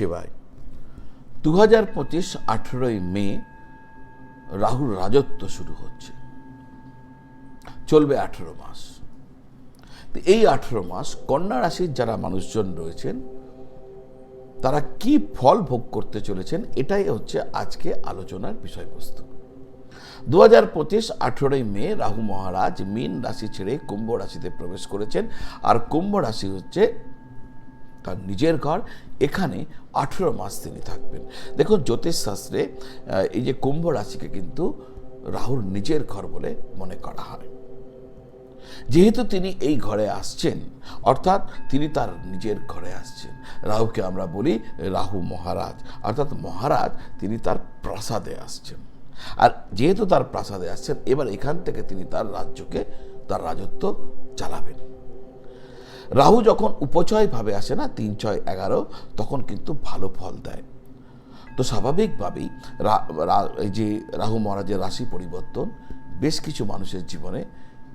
শিবায় দু হাজার পঁচিশ আঠেরোই মে রাহুর রাজত্ব শুরু হচ্ছে। চলবে আঠেরো মাস। এই আঠেরো মাস কন্যা রাশির যারা মানুষজন রয়েছেন, তারা কি ফল ভোগ করতে চলেছেন এটাই হচ্ছে আজকে আলোচনার বিষয়বস্তু। দু হাজার পঁচিশ আঠেরোই মে রাহু মহারাজ মীন রাশি ছেড়ে কুম্ভ রাশিতে প্রবেশ করেছেন। আর কুম্ভ রাশি হচ্ছে তার নিজের ঘর, এখানে আঠেরো মাস তিনি থাকবেন। দেখুন, জ্যোতিষশাস্ত্রে এই যে কুম্ভ রাশিকে কিন্তু রাহুর নিজের ঘর বলে মনে করা হয়। যেহেতু তিনি এই ঘরে আসছেন, অর্থাৎ তিনি তার নিজের ঘরে আসছেন। রাহুকে আমরা বলি রাহু মহারাজ, অর্থাৎ মহারাজ তিনি তার প্রাসাদে আসছেন। আর যেহেতু তার প্রাসাদে আসছেন, এবার এখান থেকে তিনি তার রাজ্যকে, তার রাজত্ব চালাবেন। রাহু যখন উপচয়ভাবে আসে না, তিন ছয় এগারো, তখন কিন্তু ভালো ফল দেয়। তো স্বাভাবিকভাবেই এই যে রাহু মহারাজের রাশি পরিবর্তন, বেশ কিছু মানুষের জীবনে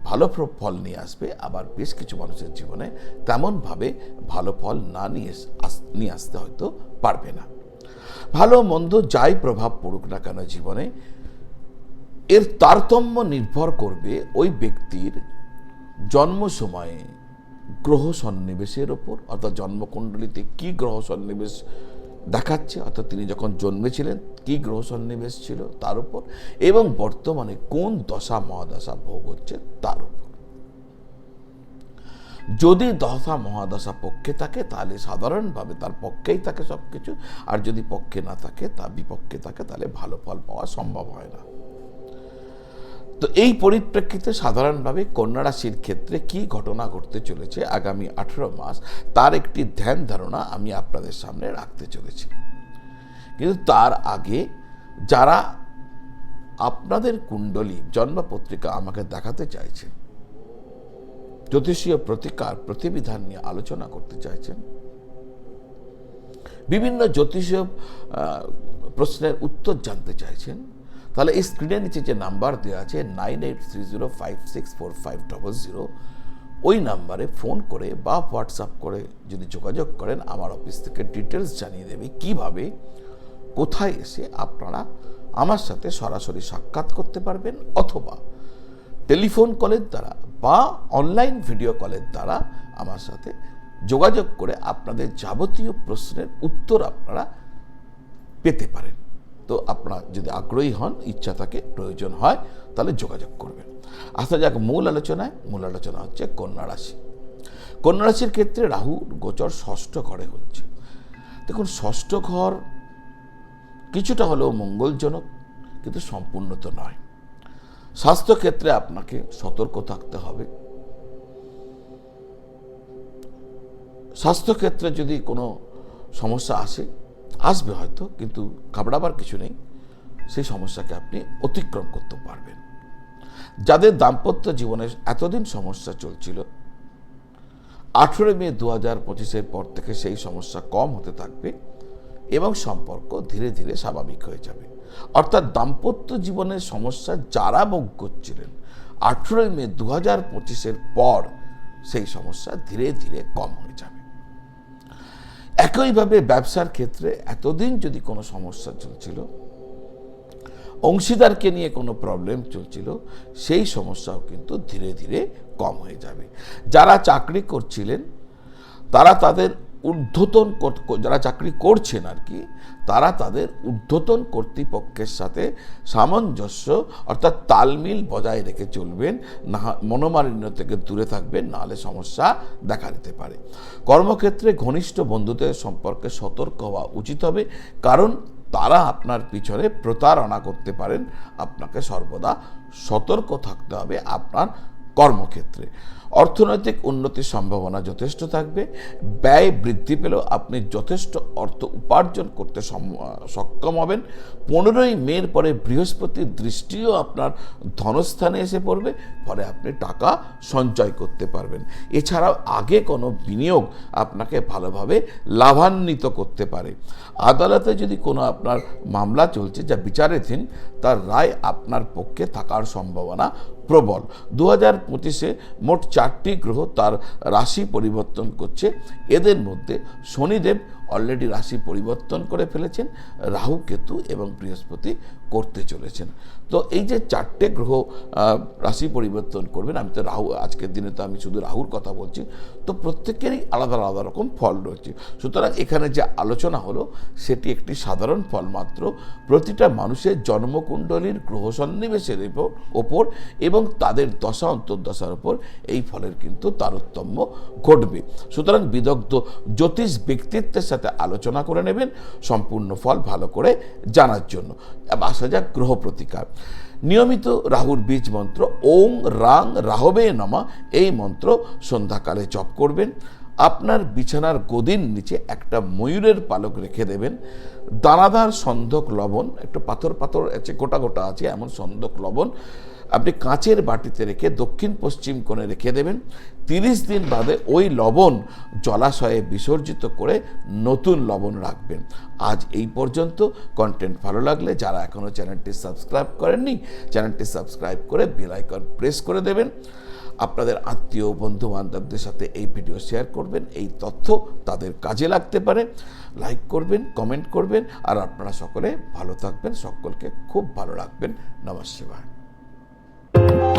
ভালো ফল নিয়ে আসবে, আবার বেশ কিছু মানুষের জীবনে তেমনভাবে ভালো ফল না নিয়ে নিয়ে আসতে হয়তো পারবে না। ভালো মন্দ যাই প্রভাব পড়ুক না কেন জীবনে, এর তারতম্য নির্ভর করবে ওই ব্যক্তির জন্ম সময়ে গ্রহ সন্নিবেশের ওপর, অর্থাৎ জন্মকুণ্ডলিতে কি গ্রহ সন্নিবেশ দেখাচ্ছে, অর্থাৎ তিনি যখন জন্মেছিলেন, কি গ্রহ সন্নিবেশ ছিল তার উপর, এবং বর্তমানে কোন দশা মহাদশা ভোগ হচ্ছে তার উপর। যদি দশা মহাদশা পক্ষে থাকে, তাহলে সাধারণভাবে তার পক্ষেই থাকে সব কিছু আর যদি পক্ষে না থাকে, তা বিপক্ষে থাকে, তাহলে ভালো ফল পাওয়া সম্ভব হয় না। তো এই পরিপ্রেক্ষিতে সাধারণভাবে কন্যা রাশির ক্ষেত্রে কি ঘটনা ঘটতে চলেছে আগামী আঠেরো মাস, তার একটি ধ্যান ধারণা আমি আপনাদের সামনে রাখতে চলেছি। কিন্তু তার আগে যারা আপনাদের কুণ্ডলী জন্মপত্রিকা আমাকে দেখাতে চাইছেন, জ্যোতিষীয় প্রতিকার প্রতিবিধান নিয়ে আলোচনা করতে চাইছেন, বিভিন্ন জ্যোতিষীয় প্রশ্নের উত্তর জানতে চাইছেন তাহলে এই স্ক্রিনের নিচে যে নাম্বার দেওয়া আছে nine eight three zero five six four five double zero ওই নাম্বারে ফোন করে বা হোয়াটসঅ্যাপ করে যদি যোগাযোগ করেন, আমার অফিস থেকে ডিটেলস জানিয়ে দেবে কীভাবে, কোথায় এসে আপনারা আমার সাথে সরাসরি সাক্ষাৎ করতে পারবেন অথবা টেলিফোন কলের দ্বারা বা অনলাইন ভিডিও কলের দ্বারা আমার সাথে যোগাযোগ করে আপনাদের যাবতীয় প্রশ্নের উত্তর আপনারা পেতে পারেন। তো আপনারা যদি আগ্রহী হন, ইচ্ছা থাকে, প্রয়োজন হয়, তাহলে যোগাযোগ করবেন। আসা যাক মূল আলোচনায়। মূল আলোচনা হচ্ছে কন্যা রাশি। কন্যা রাশির ক্ষেত্রে রাহু গোচর ষষ্ঠ ঘরে হচ্ছে। দেখুন, ষষ্ঠ ঘর কিছুটা হলেও মঙ্গলজনক, কিন্তু সম্পূর্ণ তো নয়। স্বাস্থ্যক্ষেত্রে আপনাকে সতর্ক থাকতে হবে। স্বাস্থ্যক্ষেত্রে যদি কোনো সমস্যা আসে আসবে হয়তো, কিন্তু ঘাবড়াবার কিছু নেই। সেই সমস্যাকে আপনি অতিক্রম করতে পারবেন। যাদের দাম্পত্য জীবনে এতদিন সমস্যা চলছিল, আঠেরো মে দু হাজার পঁচিশের পর থেকে সেই সমস্যা কম হতে থাকবে এবং সম্পর্ক ধীরে ধীরে স্বাভাবিক হয়ে যাবে। অর্থাৎ দাম্পত্য জীবনের সমস্যা যারা ভোগ করছিলেন, আঠেরোই মে দু হাজার পঁচিশের পর সেই সমস্যা ধীরে ধীরে কম হয়ে যাবে। একইভাবে ব্যবসার ক্ষেত্রে এতদিন যদি কোনো সমস্যা চলছিল, অংশীদারকে নিয়ে কোনো প্রবলেম চলছিল, সেই সমস্যাও কিন্তু ধীরে ধীরে কম হয়ে যাবে। যারা চাকরি করছিলেন, তারা তাদের ঊর্ধ্বতন যারা চাকরি করছেন আর কি, তারা তাদের ঊর্ধ্বতন কর্তৃপক্ষের সাথে সামঞ্জস্য অর্থাৎ তালমিল বজায় রেখে চলবেন, না মনোমালিন্য থেকে দূরে থাকবেন, নাহলে সমস্যা দেখা দিতে পারে। কর্মক্ষেত্রে ঘনিষ্ঠ বন্ধুদের সম্পর্কে সতর্ক হওয়া উচিত হবে, কারণ তারা আপনার পিছনে প্রতারণা করতে পারেন। আপনাকে সর্বদা সতর্ক থাকতে হবে আপনার কর্মক্ষেত্রে। অর্থনৈতিক উন্নতির সম্ভাবনা যথেষ্ট থাকবে। ব্যয় বৃদ্ধি পেলেও আপনি যথেষ্ট অর্থ উপার্জন করতে সক্ষম হবেন। পনেরোই মের পরে বৃহস্পতির দৃষ্টিও আপনার ধনস্থানে এসে পড়বে, ফলে আপনি টাকা সঞ্চয় করতে পারবেন। এছাড়াও আগে কোনো বিনিয়োগ আপনাকে ভালোভাবে লাভান্বিত করতে পারে। আদালতে যদি কোনো আপনার মামলা চলছে যা বিচারাধীন, তার রায় আপনার পক্ষে থাকার সম্ভাবনা প্রবল। দু হাজার পঁচিশে মোট চারটি গ্রহ তার রাশি পরিবর্তন করছে। এদের মধ্যে শনিদেব অলরেডি রাশি পরিবর্তন করে ফেলেছেন, রাহু, কেতু এবং বৃহস্পতি করতে চলেছেন। তো এই যে চারটে গ্রহ রাশি পরিবর্তন করবেন, আমি তো রাহু, আজকের দিনে তো আমি শুধু রাহুর কথা বলছি, তো প্রত্যেকেরই আলাদা আলাদা রকম ফল রয়েছে। সুতরাং এখানে যে আলোচনা হলো, সেটি একটি সাধারণ ফল মাত্র। প্রতিটা মানুষের জন্মকুণ্ডলীর গ্রহ সন্নিবেশের ওপর এবং তাদের দশা, অন্তর্দশার ওপর এই ফলের কিন্তু তারতম্য ঘটবে। সুতরাং বিদগ্ধ জ্যোতিষ ব্যক্তিত্বের সাথে আলোচনা করে নেবেন, সম্পূর্ণ ফল ভালো করে জানার জন্য। আসা যাক গ্রহ প্রতিকার। নিয়মিত রাহুর বীজ মন্ত্র, ওং রাং রাহবে নমা, এই মন্ত্র সন্ধ্যাকালে জপ করবেন। আপনার বিছানার গদির নিচে একটা ময়ূরের পালক রেখে দেবেন। দানাদার সন্ধক লবণ, একটু পাথর পাথর আছে, গোটা গোটা আছে, এমন সন্ধক লবণ আপনি কাঁচের বাটিতে রেখে দক্ষিণ পশ্চিম কোণে রেখে দেবেন। তিরিশ দিন বাদে ওই লবণ জলাশয়ে বিসর্জিত করে নতুন লবণ রাখবেন। আজ এই পর্যন্ত। কন্টেন্ট ভালো লাগলে যারা এখনও চ্যানেলটি সাবস্ক্রাইব করেননি, চ্যানেলটি সাবস্ক্রাইব করে বেল আইকন প্রেস করে দেবেন। আপনাদের আত্মীয় বন্ধু বান্ধবদের সাথে এই ভিডিও শেয়ার করবেন। এই তথ্য তাদের কাজে লাগতে পারে। লাইক করবেন কমেন্ট করবেন। আর আপনারা সকলে ভালো থাকবেন। সকলকে খুব ভালো রাখবেন। নমস্কার। you